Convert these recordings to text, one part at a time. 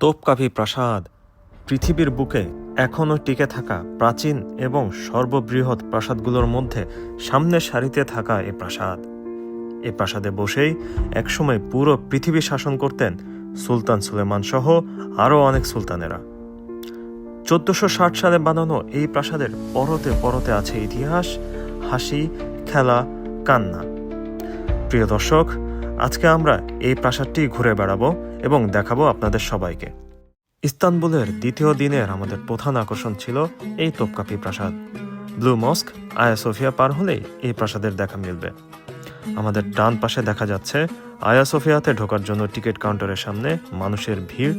তোপকাভি প্রাসাদ পৃথিবীর বুকে এখনও টিকে থাকা প্রাচীন এবং সর্ববৃহৎ প্রাসাদগুলোর মধ্যে সামনের সারিতে থাকা এ প্রাসাদ। এ প্রাসাদে বসেই একসময় পুরো পৃথিবী শাসন করতেন সুলতান সুলেমান সহ আরও অনেক সুলতানেরা। চোদ্দশো ষাট সালে বানানো এই প্রাসাদের পরতে পরতে আছে ইতিহাস, হাসি, খেলা, কান্না। প্রিয় দর্শক আজকে আমরা এই প্রাসাদটি ঘুরে বেড়াবো এবং দেখাবো আপনাদের সবাইকে। ইস্তানবুলের দ্বিতীয় দিনের আমাদের প্রধান আকর্ষণ ছিল এই তোপকাপি প্রাসাদ। ব্লু মস্ক, আয়া সোফিয়া পার হলেই এই প্রাসাদের দেখা মিলবে। আমাদের ডান পাশে দেখা যাচ্ছে আয়া সোফিয়াতে ঢোকার জন্য টিকিট কাউন্টারের সামনে মানুষের ভিড়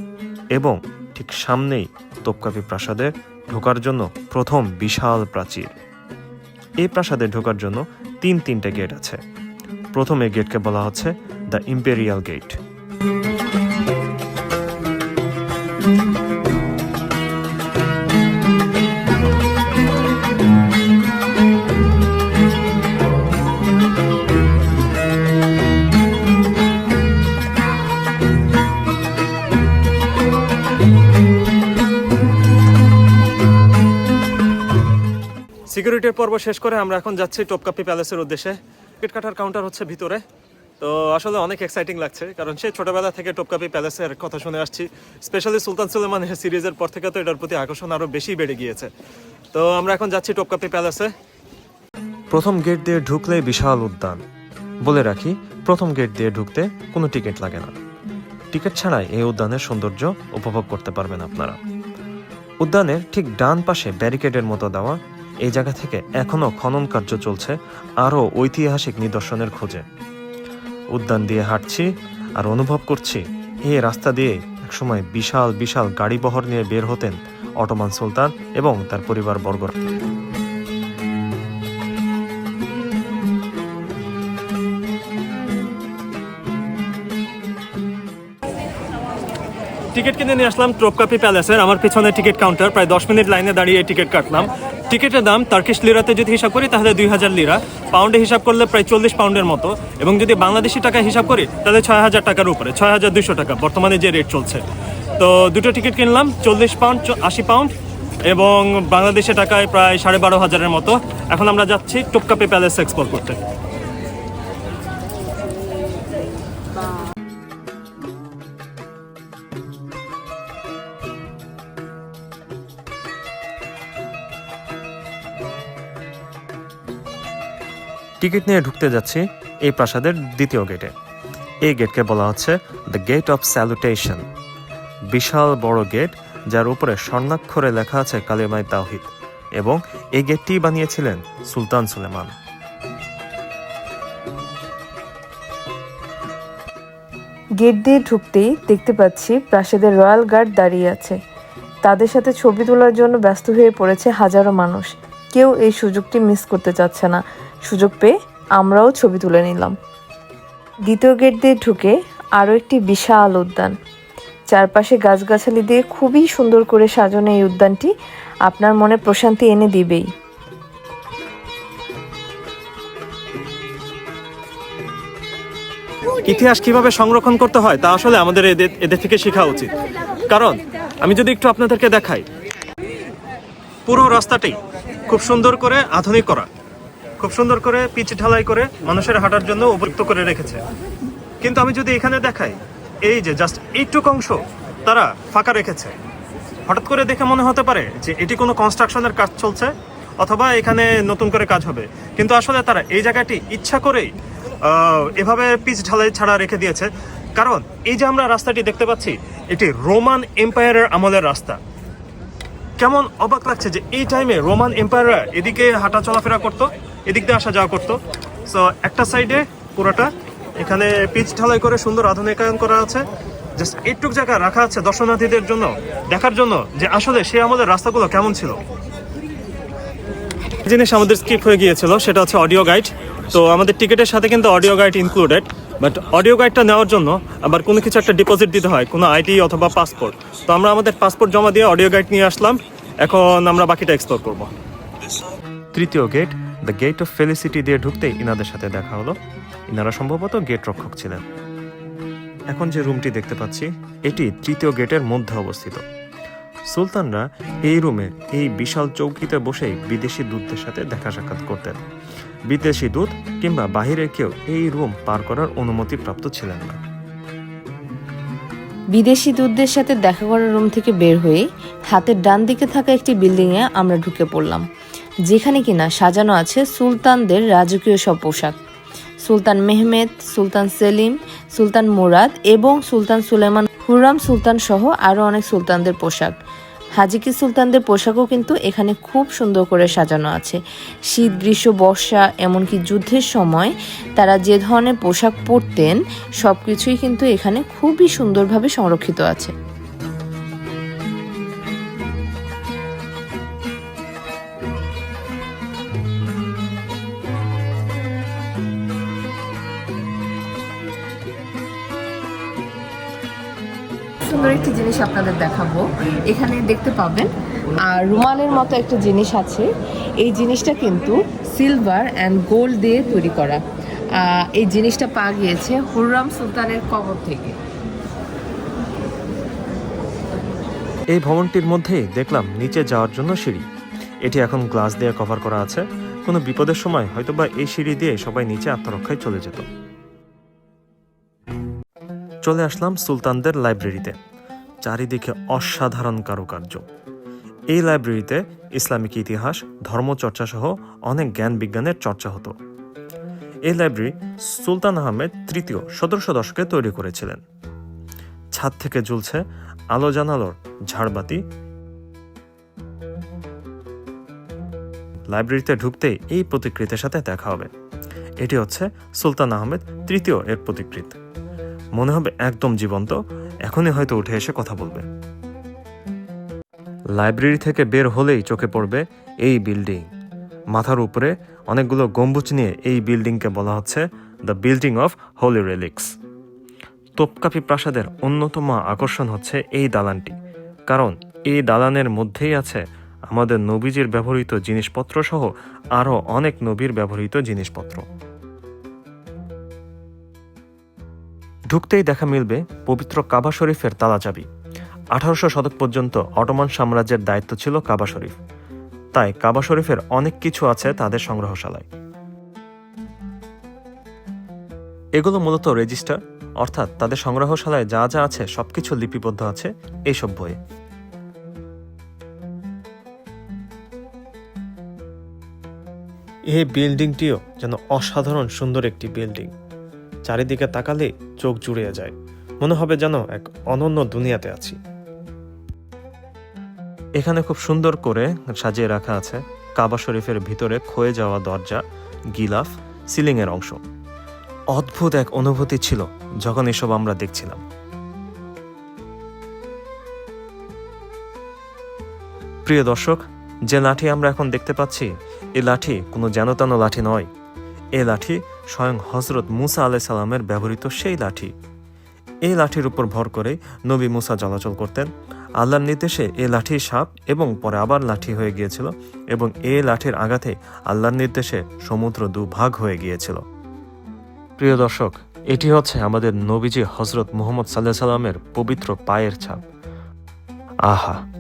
এবং ঠিক সামনেই তোপকাপি প্রাসাদে ঢোকার জন্য প্রথম বিশাল প্রাচীর। এই প্রাসাদে ঢোকার জন্য তিন তিনটে গেট আছে। প্রথম এই গেটকে বলা হচ্ছে দ্য ইম্পেরিয়াল গেট। সিকিউরিটির পর্ব শেষ করে আমরা এখন যাচ্ছি টপকাপি প্যালেসের উদ্দেশ্যে। টিকিট কাটার কাউন্টার হচ্ছে ভিতরে। তো আসলে অনেক এক্সাইটিং লাগছে, কারণ সেই ছোটবেলা থেকে টপকাপি প্যালেসের কথা শুনে আসছি। স্পেশালি সুলতান সুলেমান সিরিজের পর থেকে তো এটার প্রতি আকর্ষণ আরও বেশি বেড়ে গিয়েছে। তো আমরা এখন যাচ্ছি টোপকাপি প্যালেসে প্রথম গেট দিয়ে ঢুকলে বিশাল উদ্যান। বলে রাখি, প্রথম গেট দিয়ে ঢুকতে কোনো টিকিট লাগে না। টিকিট ছাড়াই এই উদ্যানের সৌন্দর্য উপভোগ করতে পারবেন আপনারা। উদ্যানের ঠিক ডান পাশে ব্যারিকেডের মতো দেওয়া এই জায়গা থেকে এখনও খনন কার্য চলছে, আরও ঐতিহাসিক নিদর্শনের খোঁজে। উদ্যান দিয়ে হাঁটছি আর অনুভব করছি, এ রাস্তা দিয়ে একসময় বিশাল বিশাল গাড়ি বহর নিয়ে বের হতেন অটোমান সুলতান এবং তার পরিবার টিকিট কিনে নিয়ে আসলাম ট্রোপকাপি প্যালেসের। আমার পিছনে টিকিট কাউন্টার, প্রায় দশ মিনিট লাইনে দাঁড়িয়ে টিকিট কাটলাম। টিকিটের দাম টার্কিশ লিরাতে যদি হিসাব করি, তাহলে দুই হাজার লিরা। পাউন্ডে হিসাব করলে প্রায় চল্লিশ পাউন্ডের মতো। এবং যদি বাংলাদেশি টাকা হিসাব করি, তাহলে ছয় হাজার টাকার উপরে, ছয় হাজার দুশো টাকা। বর্তমানে যে রেট চলছে। তো দুটো টিকিট কিনলাম, চল্লিশ পাউন্ড আশি পাউন্ড। এবং বাংলাদেশে টাকায় প্রায় সাড়ে বারো হাজারের মতো। এখন আমরা যাচ্ছি টোপকাপি প্যালেস এক্সপ্লোর করতে। টিকিট নিয়ে ঢুকতে যাচ্ছি এই প্রাসাদের দ্বিতীয় গেটে। এই গেটকে বলা হচ্ছে দ্য গেট অফ স্যালুটেশন বিশাল বড় গেট, যার উপরে স্বর্ণাক্ষরে লেখা আছে কালেমাই তাওহিদ, এবং এই গেটটি বানিয়েছিলেন সুলতান সুলেমান। গেট দিয়ে ঢুকতেই দেখতে পাচ্ছি প্রাসাদের রয়্যাল গার্ড দাঁড়িয়ে আছে। তাদের সাথে ছবি তোলার জন্য ব্যস্ত হয়ে পড়েছে হাজারো মানুষ। কেউ এই সুযোগটি মিস করতে চাচ্ছে না। সুযোগ পেয়ে আমরাও ছবি তুলে নিলাম। দ্বিতীয় গেট দিয়ে ঢুকে আরও একটি বিশাল উদ্যান। চারপাশে গাছগাছালি দিয়ে খুবই সুন্দর করে সাজানো এই উদ্যানটি আপনার মনে প্রশান্তি এনে দিবেই। ইতিহাস কীভাবে সংরক্ষণ করতে হয় তা আসলে আমাদের এদের এদের থেকে শেখা উচিত। কারণ, আমি যদি একটু আপনাদেরকে দেখাই। পুরো রাস্তাটি খুব সুন্দর করে আধুনিক করা। খুব সুন্দর করে পিচ ঢালাই করে মানুষের হাঁটার জন্য উপযুক্ত করে রেখেছে। কিন্তু আমি যদি এখানে দেখাই, এই যে জাস্ট এইটুক অংশ তারা ফাঁকা রেখেছে। হঠাৎ করে দেখে মনে হতে পারে যে এটি কোনো কনস্ট্রাকশনের কাজ চলছে অথবা এখানে নতুন করে কাজ হবে। কিন্তু আসলে তারা এই জায়গাটি ইচ্ছা করেই এভাবে পিচ ঢালাই ছাড়া রেখে দিয়েছে। কারণ এই যে আমরা রাস্তাটি দেখতে পাচ্ছি, এটি রোমান এম্পায়ারের আমলের রাস্তা। কেমন অবাক লাগছে যে এই টাইমে রোমান এম্পায়াররা এদিকে হাঁটা চলাফেরা করতো। এদিক দিয়ে আসা যাওয়া করতো। সো একটা সাইডে পুরোটা, এখানে পিচ ঢালাই করে সুন্দর আধুনিকায়ন করা আছে। জাস্ট এইটুক জায়গা রাখা আছে দর্শনার্থীদের জন্য, দেখার জন্য যে আসলে সে আমাদের রাস্তাগুলো কেমন ছিল। জিনিস আমাদের স্কিপ হয়ে গিয়েছিল, সেটা হচ্ছে অডিও গাইড তো আমাদের টিকিটের সাথে কিন্তু audio guide included but audio গাইডটা নেওয়ার জন্য আবার কোনো কিছু একটা ডিপোজিট দিতে হয়, কোনো আইডি অথবা পাসপোর্ট তো আমরা আমাদের পাসপোর্ট জমা দিয়ে অডিও গাইড নিয়ে আসলাম, এখন আমরা বাকিটা এক্সপ্লোর করব। তৃতীয় gate the gate of felicity দিয়ে ঢুকতেই ইনাদের সাথে দেখা হলো। ইনারা সম্ভবত গেট রক্ষক ছিলেন। এখন যে রুমটি দেখতে পাচ্ছি, এটি তৃতীয় গেটের মধ্যে অবস্থিত। সুলতানরা এই রুমের এই বিশাল চৌকিতে বসেই বিদেশি দূতদের সাথে দেখা সাক্ষাৎ করতেন। বিদেশি দূত কিংবা বাহিরের কেউ এই রুম পার করার অনুমতি প্রাপ্ত ছিলেন না। বিদেশি দূতদের সাথে দেখা করার রুম থেকে বের হয়ে হাতের ডান দিকে থাকা একটি বিল্ডিংয়ে আমরা ঢুকে পড়লাম। যেখানে কিনা সাজানো আছে সুলতানদের রাজকীয় সব পোশাক। সুলতান মেহমেদ, সুলতান সেলিম, সুলতান মুরাদ এবং সুলতান সুলেমান হুররাম সুলতান সহ আরও অনেক সুলতানদের পোশাক। হাজিকি সুলতানদের পোশাকও কিন্তু এখানে খুব সুন্দর করে সাজানো আছে। শীত, গ্রীষ্ম, বর্ষা, এমনকি যুদ্ধের সময় তারা যে ধরনের পোশাক পরতেন সব কিছুই কিন্তু এখানে খুবই সুন্দরভাবে সংরক্ষিত আছে। আপনাদের দেখাবো। এখানে দেখতে পাবেন আর রুমালের মতো একটা জিনিস আছে। এই জিনিসটা কিন্তু সিলভার অ্যান্ড গোল্ড দিয়ে তৈরি করা। এই জিনিসটা পাওয়া গিয়েছে হুররাম সুলতানের কবর থেকে। এই ভবনটির মধ্যেই দেখলাম নিচে যাওয়ার জন্য সিঁড়ি। এটি এখন গ্লাস দিয়ে কভার করা আছে। কোনো বিপদের সময় হয়তোবা এই সিঁড়ি দিয়ে সবাই নিচে আত্মরক্ষায় চলে যেত। চলে আসলাম সুলতানদের লাইব্রেরিতে চারিদিকে অসাধারণ কারুকার্য। এই লাইব্রেরিতে ইসলামিক ইতিহাস ধর্মচর্চা সহ অনেক জ্ঞান বিজ্ঞানের চর্চা হতো। এই লাইব্রেরি সুলতান আহমেদ তৃতীয় সতেরোশো দশকে তৈরি করেছিলেন। ছাদ থেকে ঝুলছে আলো জানালোর ঝাড়বাতি। লাইব্রেরিতে ঢুকতেই এই প্রতিকৃতির সাথে দেখা হবে। এটি হচ্ছে সুলতান আহমেদ তৃতীয় এর প্রতিকৃত। মনে হবে একদম জীবন্ত। এখনই হয়তো উঠে এসে কথা বলবে। লাইব্রেরি থেকে বের হলেই চোখে পড়বে এই বিল্ডিং। মাথার উপরে অনেকগুলো গম্বুজ নিয়ে এই বিল্ডিংকে বলা হচ্ছে the building of holy relics Topkapi প্রাসাদের অন্যতম আকর্ষণ হচ্ছে এই দালানটি। কারণ এই দালানের মধ্যেই আছে আমাদের নবীজির ব্যবহৃত জিনিসপত্র সহ আরও অনেক নবীর ব্যবহৃত জিনিসপত্র। ঢুকতেই দেখা মিলবে পবিত্র কাবা শরীফের তালা চাবি। আঠারোশো শতক পর্যন্ত অটোমান সাম্রাজ্যের দায়িত্ব ছিল কাবা শরীফ। তাই কাবা শরীফের অনেক কিছু আছে তাদের সংগ্রহশালায়। এগুলো মূলত রেজিস্টার, অর্থাৎ তাদের সংগ্রহশালায় যা যা আছে, সবকিছু লিপিবদ্ধ আছে এইসব বইয়ে। এই বিল্ডিংটিও যেন অসাধারণ সুন্দর একটি বিল্ডিং। চারিদিকে তাকালে চোখ জুড়িয়ে যায়। মনে হবে যেন এক অনন্য দুনিয়াতে আছি। এখানে খুব সুন্দর করে সাজিয়ে রাখা আছে কাবা শরীফের ভিতরে ক্ষয়ে যাওয়া দরজা, গিলাফ, সিলিংয়ের অংশ। অদ্ভুত এক অনুভূতি ছিল যখন এসব আমরা দেখছিলাম। প্রিয় দর্শক, যে লাঠি আমরা এখন দেখতে পাচ্ছি এই লাঠি কোনো জানতানো লাঠি নয়। এই লাঠি স্বয়ং হজরত মুসা আলাই সালামের ব্যবহৃত সেই লাঠি। এই লাঠির উপর ভর করে নবী মুসা চলাচল করতেন। আল্লাহর নির্দেশে এ লাঠি সাপ এবং পরে আবার লাঠি হয়ে গিয়েছিল এবং এই লাঠির আঘাতে আল্লাহর নির্দেশে সমুদ্র দুভাগ হয়ে গিয়েছিল। প্রিয় দর্শক, এটি হচ্ছে আমাদের নবীজি হজরত মুহম্মদ সাল্লাহ সাল্লামের পবিত্র পায়ের ছাপ। আহা!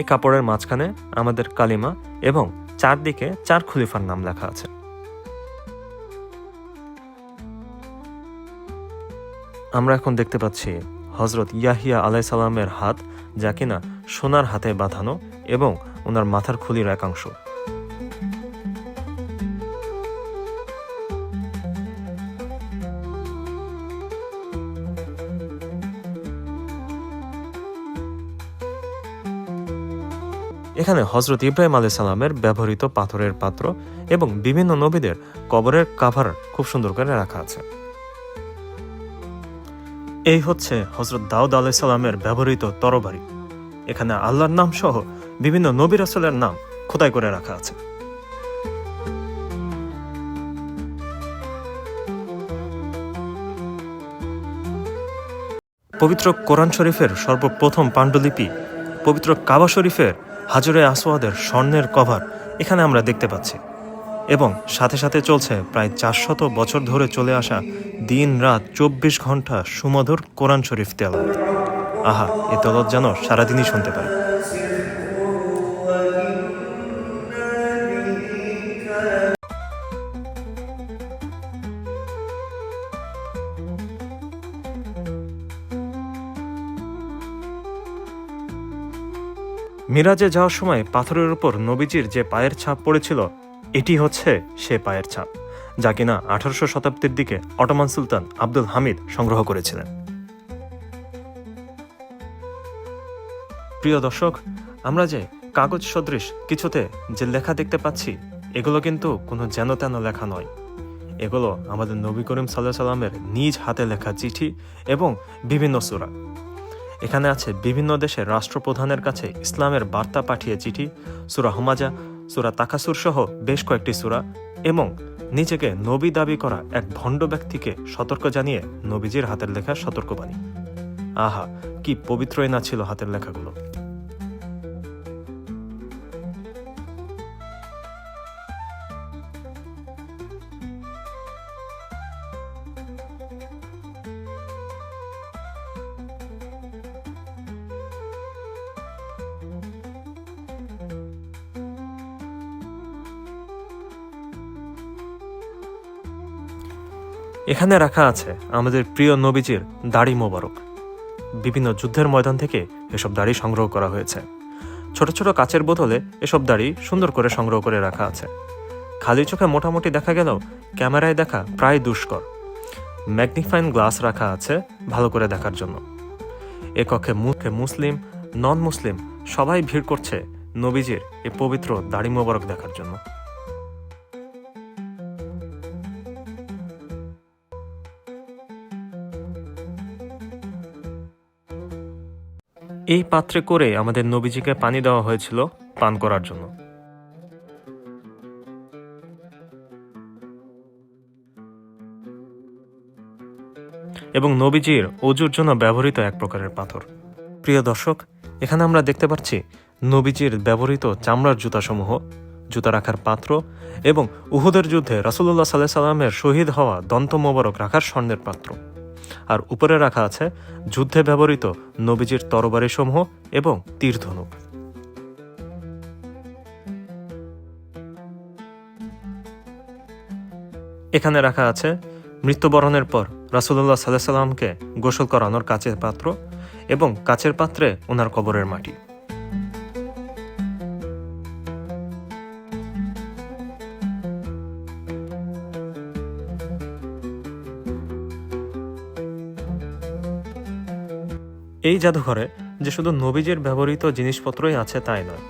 এই কাপড়ের মাঝখানে আমাদের কালিমা এবং চারদিকে চার খলিফার নাম লেখা আছে। আমরা এখন দেখতে পাচ্ছি হজরত ইয়াহিয়া আলাই সালামের হাত, যা কিনা সোনার হাতে বাঁধানো এবং ওনার মাথার খুলির একাংশ। এখানে হজরত ইব্রাহিম আলাই সালামের ব্যবহৃত পাথরের পাত্র এবং বিভিন্ন নবীদের কবরের কাভার খুব সুন্দর করে রাখা আছে। এই হচ্ছে হজরত দাউদ আলাই সালামের ব্যবহৃত তরবারি। এখানে আল্লাহর নাম সহ বিভিন্ন নবী রাসূলের নাম খোদাই করে রাখা আছে। পবিত্র কোরআন শরীফের সর্বপ্রথম পাণ্ডুলিপি পবিত্র কাবা শরীফের হাজরে আসওয়াদের স্বর্ণের কভার এখানে আমরা দেখতে পাচ্ছি। এবং সাথে সাথে চলছে প্রায় চারশত বছর ধরে চলে আসা দিন রাত চব্বিশ ঘণ্টা সুমধুর কোরআন শরীফ তেলাওয়াত। আহা, এ তলত যেন সারাদিনই শুনতে পারে। মিরাজে যাওয়ার সময় পাথরের উপর নবীজির যে পায়ের ছাপ পড়েছিল, এটি হচ্ছে সে পায়ের ছাপ, যা কিনা আঠারোশো শতাব্দীর দিকে অটোমান সুলতান আব্দুল হামিদ সংগ্রহ করেছিলেন। প্রিয় দর্শক, আমরা যে কাগজ সদৃশ কিছুতে যে লেখা দেখতে পাচ্ছি, এগুলো কিন্তু কোনো যেন তেন লেখা নয়। এগুলো আমাদের নবী করিম সাল্লাহ সাল্লামের নিজ হাতে লেখা চিঠি এবং বিভিন্ন সুরা। এখানে আছে বিভিন্ন দেশের রাষ্ট্রপ্রধানের কাছে ইসলামের বার্তা পাঠিয়ে চিঠি, সুরা হুমাজা, সুরা তাকাসুর সহ বেশ কয়েকটি সুরা এবং নিজেকে নবী দাবি করা এক ভণ্ড ব্যক্তিকে সতর্ক জানিয়ে নবীজির হাতের লেখা সতর্কবাণী। আহা, কি পবিত্রই না ছিল হাতের লেখাগুলো। এখানে রাখা আছে আমাদের প্রিয় নবীজির দাড়ি মোবারক। বিভিন্ন যুদ্ধের ময়দান থেকে এসব দাড়ি সংগ্রহ করা হয়েছে। ছোট ছোট কাচের বোতলে এসব দাড়ি সুন্দর করে সংগ্রহ করে রাখা আছে। খালি চোখে মোটামুটি দেখা গেলেও ক্যামেরায় দেখা প্রায় দুষ্কর। ম্যাগনিফাইন গ্লাস রাখা আছে ভালো করে দেখার জন্য। এ কক্ষে মুখে মুসলিম নন মুসলিম সবাই ভিড় করছে নবীজির এ পবিত্র দাড়ি মোবারক দেখার জন্য। এই পাত্রে করে আমাদের নবীজিকে পানি দেওয়া হয়েছিল পান করার জন্য। এবং নবীজির অজুর জন্য ব্যবহৃত এক প্রকারের পাথর। প্রিয় দর্শক, এখানে আমরা দেখতে পাচ্ছি নবীজির ব্যবহৃত চামড়ার জুতাসমূহ, জুতা রাখার পাত্র এবং উহুদের যুদ্ধে রাসুল্লাহ সাল্লাহ সাল্লামের শহীদ হওয়া দন্ত মোবারক রাখার স্বর্ণের পাত্র। আর উপরে রাখা আছে যুদ্ধে ব্যবহৃত নবীজির তরবারি সমূহ এবং তীরধনুক। এখানে রাখা আছে, মৃত্যুবরণের পর রাসুল্লাহ সাল্লাহ সাল্লামকে গোসল করানোর কাচের পাত্র এবং কাচের পাত্রে ওনার কবরের মাটি। এই জাদুঘরে যে শুধু নবীজের ব্যবহৃত জিনিসপত্রই আছে তাই নয়,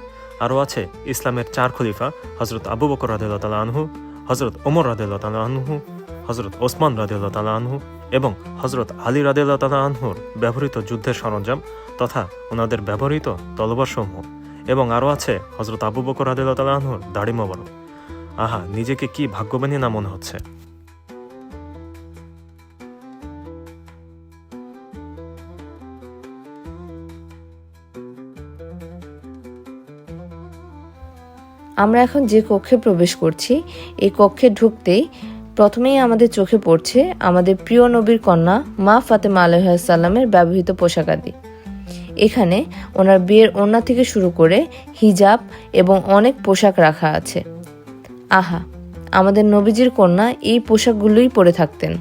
আরও আছে ইসলামের চার খলিফা হজরত আবু বকর রাদিল্লা আনহু হজরত ওমর রাদিল্লা আনহু হজরত ওসমান রাদিল্লা আনহু এবং হজরত আলী রাদিল্লা আনহুর ব্যবহৃত যুদ্ধের সরঞ্জাম তথা ওনাদের ব্যবহৃত তলবার সমূহ এবং আরও আছে হজরত আবু বকর রাদিল্লা আনহুর দাড়ি আহা, নিজেকে কি ভাগ্যবানী না মনে হচ্ছে? আমরা এখন যে কক্ষে প্রবেশ করছি, এই কক্ষে ঢুকতেই প্রথমেই আমাদের চোখে পড়ছে আমাদের প্রিয় নবীর কন্যা মা ফাতেমা আলহামের ব্যবহৃত পোশাকাদি এখানে ওনার বিয়ের ওড়না থেকে শুরু করে হিজাব এবং অনেক পোশাক রাখা আছে। আহা, আমাদের নবীজির কন্যা এই পোশাকগুলোই পরে থাকতেন।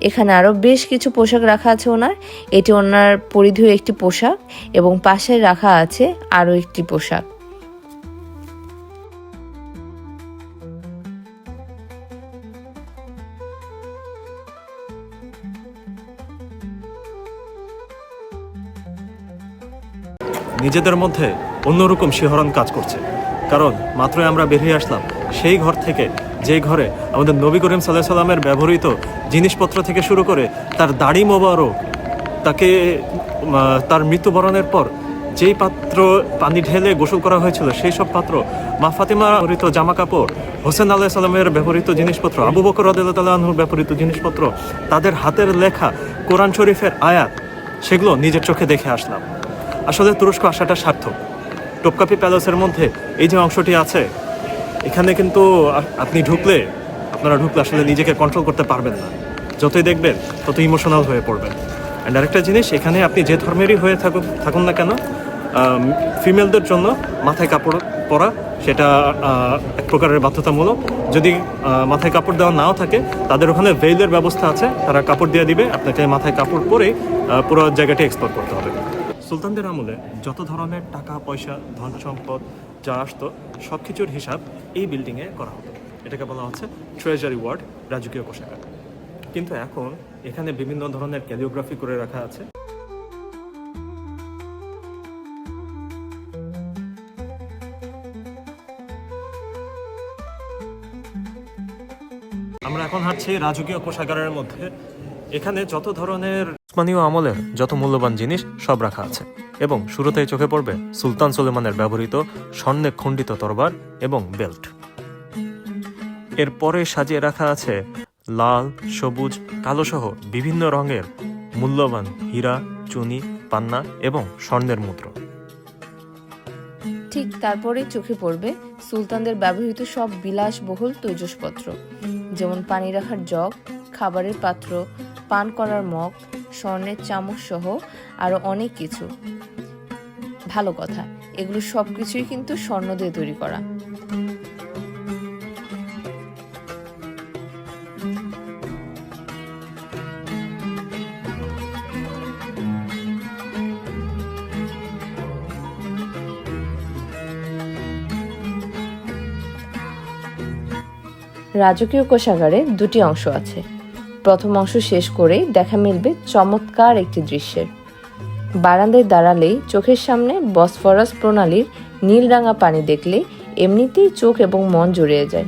এখানে আরও বেশ কিছু পোশাক রাখা আছে ওনার। এটি ওনার পরিধেয় একটি পোশাক এবং পাশে রাখা আছে আরও একটি পোশাক। নিজেদের মধ্যে অন্যরকম শিহরণ কাজ করছে। কারণ মাত্রই আমরা বেরিয়ে আসলাম, সেই ঘর থেকে যেই ঘরে আমাদের নবী করিম সাল্লাহ সাল্লামের ব্যবহৃত জিনিসপত্র থেকে শুরু করে তার দাড়ি মোবারক, তাকে তার মৃত্যুবরণের পর যেই পাত্র পানি ঢেলে গোসল করা হয়েছিল, সেই সব পাত্র মা ফাতিমা ব্যবহৃত জামা কাপড় হোসেন আল্লাহ সাল্লামের ব্যবহৃত জিনিসপত্র, আবু বকর রদুল্লাহর ব্যবহৃত জিনিসপত্র, তাদের হাতের লেখা কোরআন শরীফের আয়াত, সেগুলো নিজের চোখে দেখে আসলাম। আসলে তুরস্ক আসাটা সার্থক। টোপকাপি প্যালেসের মধ্যে এই যে অংশটি আছে, এখানে কিন্তু আপনি ঢুকলে, আপনারা ঢুকলে আসলে নিজেকে কন্ট্রোল করতে পারবেন না। যতই দেখবেন তত ইমোশনাল হয়ে পড়বেন। অ্যান্ড আরেকটা জিনিস, এখানে আপনি যে ধর্মেরই হয়ে থাকুন থাকুন না কেন ফিমেলদের জন্য মাথায় কাপড় পরা, সেটা এক প্রকারের বাধ্যতামূলক। যদি মাথায় কাপড় দেওয়া নাও থাকে, তাদের ওখানে ভেইলের ব্যবস্থা আছে, তারা কাপড় দিয়ে দিবে, আপনাকে মাথায় কাপড় পরে পুরো জায়গাটি এক্সপ্লোর করতে হবে। সুলতানদের আমলে যত ধরনের টাকা, পয়সা, ধন সম্পদ, যা আসতো, সব কিছুর হিসাব এই বিল্ডিংয়ে করা হতো। এটাকে বলা হচ্ছে ট্রেজারি ওয়ার্ড রাজকীয় কোষাগার। কিন্তু এখন এখানে বিভিন্ন ধরনের ক্যালিওগ্রাফি করে রাখা আছে। আমরা এখন হাঁটছি রাজকীয় কোষাগারের মধ্যে। এখানে যত ধরনের উসমানীয় আমলের যত মূল্যবান জিনিস সব রাখা আছে। এবং শুরুতেই চোখে পড়বে সুলতান সুলেমানের ব্যবহৃত স্বর্ণে খণ্ডিত তরবার এবং বেল্ট। এরপরে সাজিয়ে রাখা আছে লাল, সবুজ কালো সহ বিভিন্ন রঙের মূল্যবান হীরা, চুনি, পান্না এবং স্বর্ণের মুদ্র। ঠিক তারপরে চোখে পড়বে সুলতানদের ব্যবহৃত সব বিলাসবহুল তৈজসপত্র। যেমন পানি রাখার জগ, খাবারের পাত্র, পান করার মগ স্বর্ণের চামচ সহ আরও অনেক কিছু। ভালো কথা, এগুলো সব কিছুই কিন্তু স্বর্ণ দিয়ে তৈরি করা। রাজকীয় কোষাগারে দুটি অংশ আছে। প্রথম অংশ শেষ করেই দেখা মিলবে চমৎকার একটি দৃশ্যের। বারান্দায় দাঁড়ালেই চোখের সামনে বসফরাস প্রণালীর নীল নীলরাঙা পানি দেখলে এমনিতেই চোখ এবং মন জড়িয়ে যায়।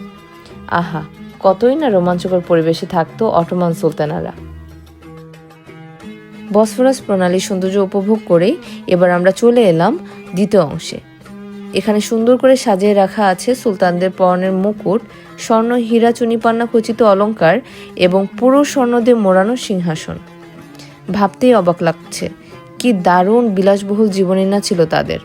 আহা, কতই না রোমাঞ্চকর পরিবেশে থাকতো অটোমান সুলতানারা। বসফরাস প্রণালীর সৌন্দর্য উপভোগ করেই এবার আমরা চলে এলাম দ্বিতীয় অংশে। এখানে সুন্দর করে সাজিয়ে রাখা আছে সুলতানদের পরনের মুকুট, স্বর্ণ হীরা চুনিপান্না খচিত অলংকার এবং পুরো স্বর্ণ দিয়ে মোড়ানো সিংহাসন। ভাবতেই অবাক লাগছে, কি দারুণ বিলাসবহুল জীবনী না ছিল তাদের।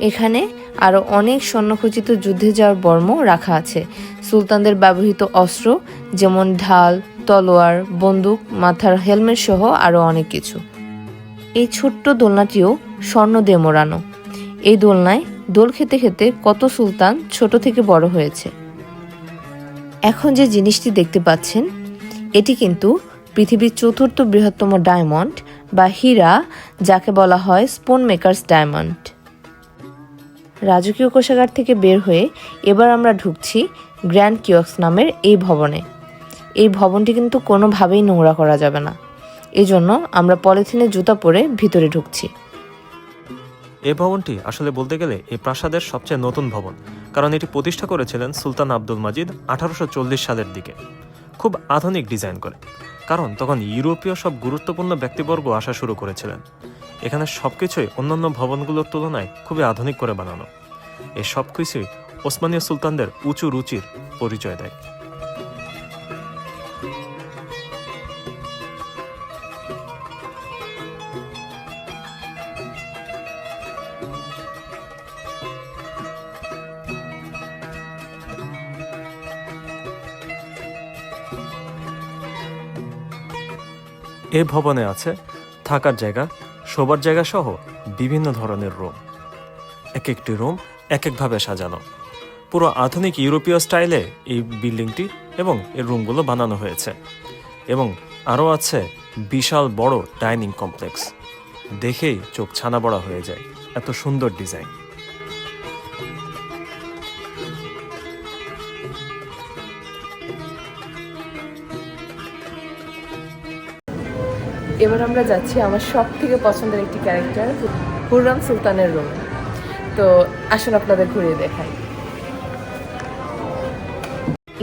এখানে আরও অনেক স্বর্ণখচিত যুদ্ধে যাওয়ার বর্ম রাখা আছে। সুলতানদের ব্যবহৃত অস্ত্র যেমন ঢাল, তলোয়ার, বন্দুক, মাথার হেলমেট সহ আরও অনেক কিছু। এই ছোট্ট দোলনাটিও স্বর্ণ দিয়ে মোড়ানো। এই দোলনায় দোল খেতে খেতে কত সুলতান ছোট থেকে বড় হয়েছে। এখন যে জিনিসটি দেখতে পাচ্ছেন, এটি কিন্তু পৃথিবীর চতুর্থ বৃহত্তম ডায়মন্ড বা হীরা, যাকে বলা হয় স্পোন মেকার্স ডায়মন্ড। রাজকীয় কোষাগার থেকে বের হয়ে এবার আমরা ঢুকছি গ্র্যান্ড কিওক্স নামের এই ভবনে। এই ভবনটি কিন্তু কোনোভাবেই নোংরা করা যাবে না। এই জন্য আমরা পলিথিনে জুতা পরে ভিতরে ঢুকছি। এই ভবনটি আসলে বলতে গেলে এই প্রাসাদের সবচেয়ে নতুন ভবন, কারণ এটি প্রতিষ্ঠা করেছিলেন সুলতান আব্দুল মাজিদ আঠারোশো চল্লিশ সালের দিকে। খুব আধুনিক ডিজাইন করে, কারণ তখন ইউরোপীয় সব গুরুত্বপূর্ণ ব্যক্তিবর্গ আসা শুরু করেছিলেন। এখানে সবকিছুই অন্যান্য ভবনগুলোর তুলনায় খুবই আধুনিক করে বানানো। এই সব কিছুই ওসমানীয় সুলতানদের উঁচু রুচির পরিচয় দেয়। এ ভবনে আছে থাকার জায়গা, শোবার জায়গা সহ বিভিন্ন ধরনের রুম। এক একটি রুম এক একভাবে সাজানো। পুরো আধুনিক ইউরোপীয় স্টাইলে এই বিল্ডিংটি এবং এর রুমগুলো বানানো হয়েছে এবং আরও আছে বিশাল বড় ডাইনিং কমপ্লেক্স। দেখেই চোখ ছানা বড়া হয়ে যায়। এত সুন্দর ডিজাইন। এবার আমরা যাচ্ছি আমার সব থেকে পছন্দের একটি ক্যারেক্টার, হুররাম সুলতানের রুম তো আসুন আপনাদের ঘুরিয়ে দেখাই।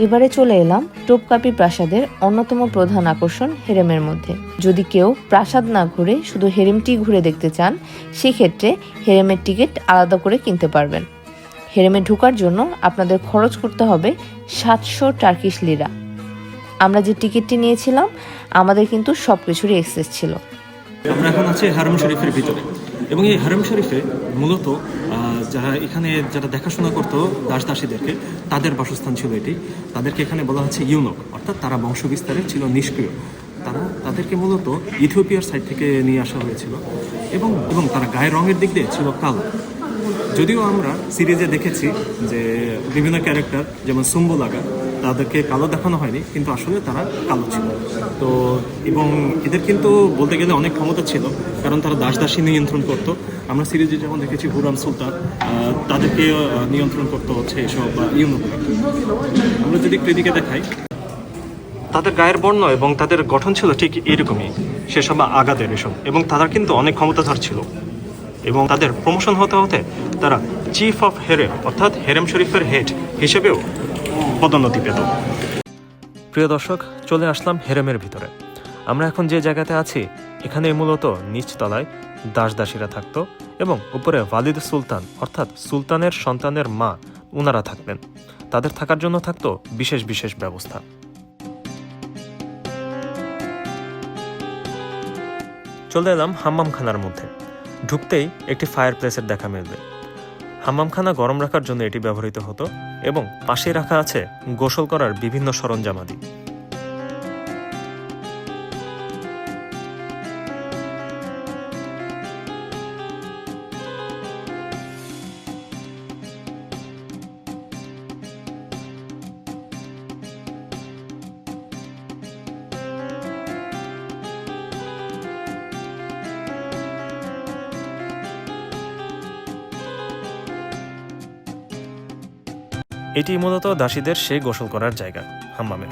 এবারে চলে এলাম টোপকাপি প্রাসাদের অন্যতম প্রধান আকর্ষণ হেরেমের মধ্যে। যদি কেউ প্রাসাদ না ঘুরে শুধু হেরেমটি ঘুরে দেখতে চান, সেক্ষেত্রে হেরেমের টিকিট আলাদা করে কিনতে পারবেন। হেরেমে ঢোকার জন্য আপনাদের খরচ করতে হবে সাতশো টার্কিশ লিরা। আমরা যে টিকিটটি নিয়েছিলাম আমাদের কিন্তু সব কিছুরই এক্সেস ছিল। আমরা এখন আছি হারম শরীফের ভিতরে। এবং এই হারম শরীফে মূলত যারা এখানে যারা দেখাশোনা করতো দাস দাসীদেরকে তাদের বাসস্থান ছিল এটি। তাদেরকে এখানে বলা হচ্ছে ইউনক, অর্থাৎ তারা বংশ বংশবিস্তারে ছিল নিষ্ক্রিয়। তারা, তাদেরকে মূলত ইথিওপিয়ার সাইড থেকে নিয়ে আসা হয়েছিল। এবং এবং তারা গায়ের রঙের দিক দিয়ে ছিল কালো। যদিও আমরা সিরিজে দেখেছি যে বিভিন্ন ক্যারেক্টার, যেমন সুম্বু লাগা তাদেরকে কালো দেখানো হয়নি, কিন্তু আসলে তারা কালো ছিল। তো এবং এদের কিন্তু বলতে গেলে অনেক ক্ষমতা ছিল, কারণ তারা দাস দাসী নিয়ন্ত্রণ করতো। আমরা সিরিজে যেমন দেখেছি হুরাম সুলতান তাদেরকে নিয়ন্ত্রণ করতে হচ্ছে এসব ইউনো আমরা যদি এদিকে দেখাই, তাদের গায়ের বর্ণ এবং তাদের গঠন ছিল ঠিক এরকমই, সেসব আগাদের এসব, এবং তারা কিন্তু অনেক ক্ষমতাধর ছিল। এবং তাদের প্রমোশন হতে হতে তারা চিফ অফ হেরেম অর্থাৎ হেরেম শরীফের হেড হিসেবেও পদোন্নতি পেত। প্রিয় দর্শক, চলে আসলাম হেরেমের ভিতরে। আমরা এখন যে জায়গাতে আছি, এখানে মূলত নিচতলায় দাস দাসীরা থাকতো এবং উপরে ওয়ালিদ সুলতান, অর্থাৎ সুলতানের সন্তানের মা, উনারা থাকতেন। তাদের থাকার জন্য থাকতো বিশেষ বিশেষ ব্যবস্থা। চলে এলাম হাম্মামখানার মধ্যে। ঢুকতেই একটি ফায়ার প্লেসের দেখা মিলবে। হাম্মামখানা গরম রাখার জন্য এটি ব্যবহৃত হতো এবং পাশে রাখা আছে গোসল করার বিভিন্ন সরঞ্জামাদি। এটি মূলত দাসীদের সেই গোসল করার জায়গা, হাম্মামে।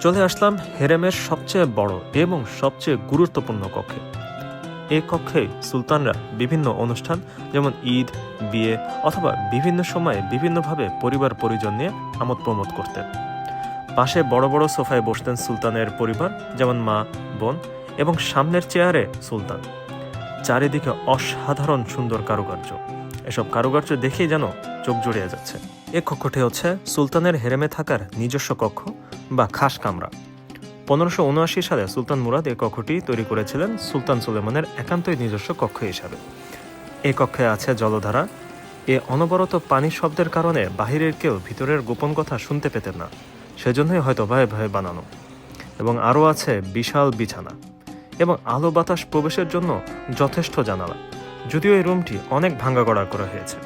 চলে আসলাম হেরেমের সবচেয়ে বড় এবং সবচেয়ে গুরুত্বপূর্ণ কক্ষে। এই কক্ষে সুলতানরা বিভিন্ন অনুষ্ঠান, যেমন ঈদ, বিয়ে অথবা বিভিন্ন সময়ে বিভিন্নভাবে পরিবার পরিজন নিয়ে আমোদ প্রমোদ করতেন। পাশে বড় বড় সোফায় বসতেন সুলতানের পরিবার, যেমন মা, বোন এবং সামনের চেয়ারে সুলতান। চারিদিকে অসাধারণ সুন্দর কারুকার্য। এসব কারুকার্য দেখেই যেন চোখ জুড়িয়ে যাচ্ছে। এ কক্ষটি হচ্ছে সুলতানের হেরেমে থাকার নিজস্ব কক্ষ বা খাস কামরা। পনেরোশো উনআশি সালে সুলতান মুরাদ এ কক্ষটি তৈরি করেছিলেন সুলতান সুলেমানের একান্তই নিজস্ব কক্ষ হিসাবে। এ কক্ষে আছে জলধারা। এ অনবরত পানির শব্দের কারণে বাহিরের কেউ ভিতরের গোপন কথা শুনতে পেতেন না। সেজন্যই হয়তো ভয়ে ভয়ে বানানো। এবং আরও আছে বিশাল বিছানা। এবং আলো বাতাস প্রবেশের জন্য যথেষ্ট জানালা। যদিও এই রুমটি অনেক ভাঙ্গা গড়া করা হয়েছে।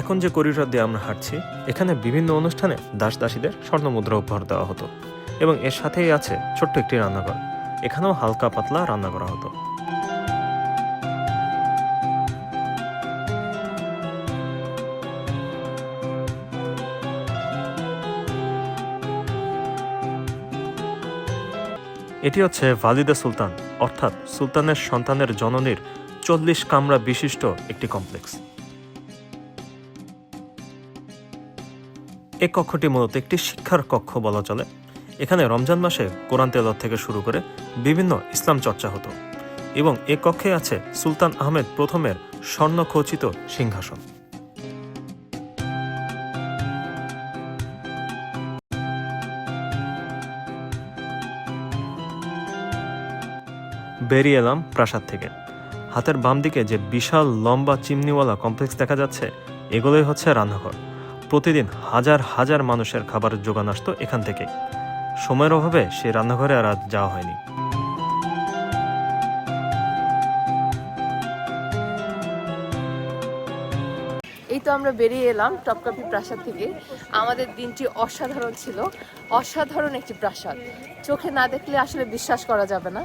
এখন যে করিডর দিয়ে আমরা হাঁটছি, এখানে বিভিন্ন অনুষ্ঠানে দাস দাসীদের স্বর্ণমুদ্রা উপহার দেওয়া হতো এবং এর সাথেই আছে ছোট্ট একটি রান্নাঘর। এখানেও হালকা পাতলা রান্না করা হতো। এটি হচ্ছে ভালিদা সুলতান, অর্থাৎ সুলতানের সন্তানের জননীর চল্লিশ কামরা বিশিষ্ট একটি কমপ্লেক্স। এই কক্ষটি মূলত একটি শিক্ষার কক্ষ বলা চলে। এখানে রমজান মাসে কোরআন তেলত থেকে শুরু করে বিভিন্ন ইসলাম চর্চা হতো এবং এ কক্ষে আছে সুলতান আহমেদ প্রথমের স্বর্ণখচিত সিংহাসন। বেরিয়ে এলাম প্রাসাদ থেকে। হাতের বাম দিকে যে বিশাল লম্বা চিমনিওয়ালা কমপ্লেক্স দেখা যাচ্ছে, এগুলোই হচ্ছে রান্নাঘর। প্রতিদিন হাজার হাজার মানুষের খাবার যোগান আসতো এখান থেকে। সময়ের অভাবে সেই রান্নাঘরে আর আজ যাওয়া হয়নি। এই তো আমরা বেরিয়ে এলাম টপকাপি প্রাসাদ থেকে। আমাদের দিনটি অসাধারণ ছিল। অসাধারণ একটি প্রাসাদ। চোখে না দেখলে আসলে বিশ্বাস করা যাবে না।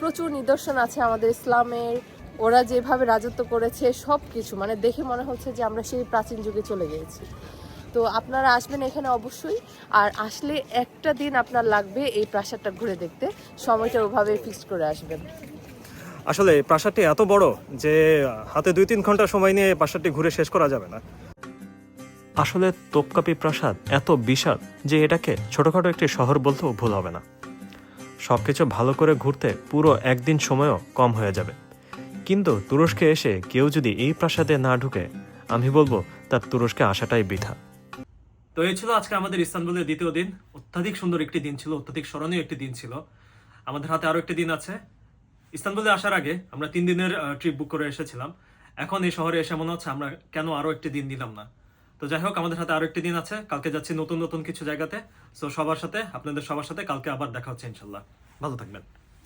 প্রচুর নিদর্শন আছে আমাদের ইসলামের। ওরা যেভাবে রাজত্ব করেছে সব কিছু মানে দেখে মনে হচ্ছে যে আমরা সেই প্রাচীন যুগে চলে গিয়েছি। তো আপনারা আসবেন এখানে অবশ্যই আর আসলে একটা দিন আপনার লাগবে এই প্রাসাদটা ঘুরে দেখতে। সময়টা ওভাবে ফিক্সড করে আসবেন। আসলে প্রাসাদটি এত বড় যে হাতে দুই তিন ঘণ্টা সময় নিয়ে প্রাসাদটি ঘুরে শেষ করা যাবে না। আসলে তোপকাপি প্রাসাদ এত বিশাল যে এটাকে ছোটখাটো একটি শহর বলতেও ভুল হবে না। সবকিছু ভালো করে ঘুরতে পুরো একদিন সময়ও কম হয়ে যাবে। কিন্তু তুরস্কে এসে কেউ যদি এই প্রাসাদে না ঢুকে, আমি বলব তার তুরস্কে আসাটাই বৃথা। তো এই ছিল আজকে আমাদের ইস্তানবুলের দ্বিতীয় দিন। অত্যাধিক সুন্দর একটি দিন ছিল, অত্যাধিক স্মরণীয় একটি দিন ছিল। আমাদের হাতে আরও একটি দিন আছে। ইস্তানবুলে আসার আগে আমরা তিন দিনের ট্রিপ বুক করে এসেছিলাম। এখন এই শহরে এসে মনে হচ্ছে আমরা কেন আরও একটি দিন দিলাম না। তো যাই হোক, আমাদের হাতে আরও একটি দিন আছে। কালকে যাচ্ছি নতুন নতুন কিছু জায়গাতে। সো সবার সাথে, আপনাদের সবার সাথে কালকে আবার দেখা হচ্ছে ইনশাল্লাহ। ভালো থাকবেন।